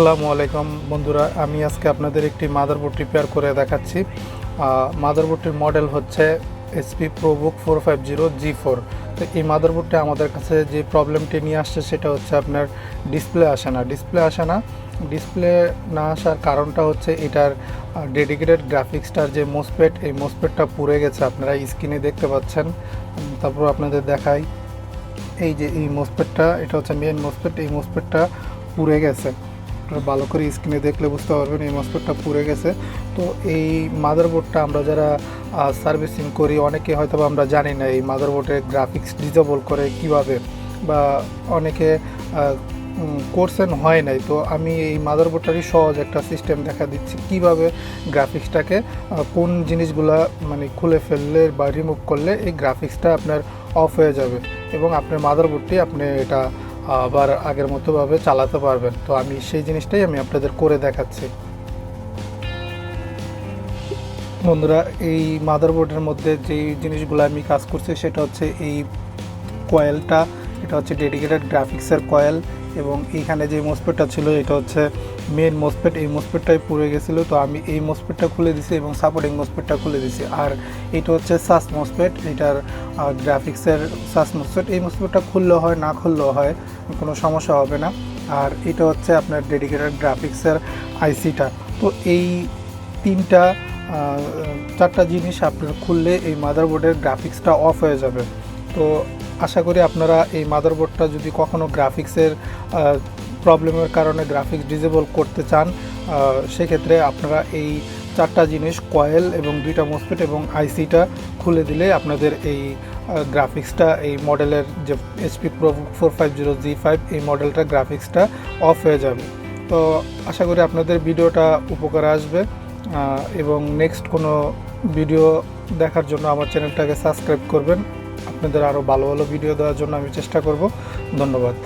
আসসালামু আলাইকুম বন্ধুরা, আমি আজকে আপনাদের একটি মাদারবোর্ড রিপেয়ার করে দেখাচ্ছি। মাদারবোর্ডটির মডেল হচ্ছে HP probook four five zero G four তো এই মাদারবোর্ডটা আমাদের কাছে যে প্রবলেমটি নিয়ে আসছে সেটা হচ্ছে আপনার ডিসপ্লে আসে না। ডিসপ্লে আসে না। ডিসপ্লে না আসার কারণটা হচ্ছে এটার ডেডিকেটেড গ্রাফিক্সটার যে মোসপেট এই মোসপেটটা পুড়ে গেছে। আপনারা স্ক্রিনে দেখতে পাচ্ছেন। তারপর আপনাদের দেখাই। এই যে এই মোসপেটটা এটা হচ্ছে মেন মোসপেট এই মোসপেটটা পুড়ে গেছে। আপনারা ভালো করে স্ক্রিনে দেখলে বুঝতে পারবেন এই মসপেটটা পুড়ে গেছে। তো এই মাদারবোর্ডটা আমরা যারা সার্ভিসিং করি, অনেকে হয়তো আমরা জানি না এই মাদারবোর্ডের গ্রাফিক্স ডিজেবল করে কীভাবে বা অনেকে কোর্সেন হয় নাই। তো আমি এই মাদারবোর্ডটারই সহজ একটা সিস্টেম দেখা দিচ্ছি কীভাবে গ্রাফিক্সটাকে কোন জিনিসগুলা মানে খুলে ফেললে বা রিমুভ করলে এই গ্রাফিক্সটা আপনার অফ হয়ে যাবে এবং আপনার মাদারবোর্ডটি আপনি এটা আবার আগের মতোভাবে চালাতে পারবেন। তো আমি সেই জিনিসটাই আমি আপনাদের করে দেখাচ্ছি। বন্ধুরা, এই মাদারবোর্ডের মধ্যে যে জিনিসগুলো আমি কাজ করছি, সেটা হচ্ছে এই কয়েলটা। এটা হচ্ছে ডেডিকেটেড গ্রাফিক্সের কয়েল। এবং এইখানে যে মোসপেটটা ছিল, এটা হচ্ছে মেন মোসপেট এই মোসপেটটাই পুড়ে গেছিল, তো আমি এই মোসপেটটা খুলে দিছি এবং সাপোর্টিং মোসপেটটা খুলে দিছি। আর এটা হচ্ছে সাস মোসপেট এটার গ্রাফিক্সের সাস মোসপেট এই মোসপেটটা খুললেও হয়, না খুললেও হয়, কোনো সমস্যা হবে না। আর এটা হচ্ছে আপনার ডেডিকেটেড গ্রাফিক্সের আইসিটা তো এই তিনটা চারটা জিনিস আপনার খুললে এই মাদারবোর্ডের গ্রাফিক্সটা অফ হয়ে যাবে। তো আশা করি আপনারা এই মাদারবোর্ডটা যদি কখনো গ্রাফিক্সের প্রবলেমের কারণে গ্রাফিক্স ডিজেবল করতে চান সেক্ষেত্রে আপনারা এই চারটা জিনিস, কয়েল এবং দুইটা মোসপেট এবং আইসিটা খুলে দিলে আপনাদের এই গ্রাফিক্সটা, এই মডেলের যে HP pro four five zero G five এই মডেলটা গ্রাফিক্সটা অফ হয়ে যাবে। তো আশা করি আপনাদের ভিডিওটা উপকারে আসবে এবং নেক্সট কোনো ভিডিও দেখার জন্য আমার চ্যানেলটাকে সাবস্ক্রাইব করবেন। আপনাদের আরও ভালো ভালো ভিডিও দেওয়ার জন্য আমি চেষ্টা করব। ধন্যবাদ।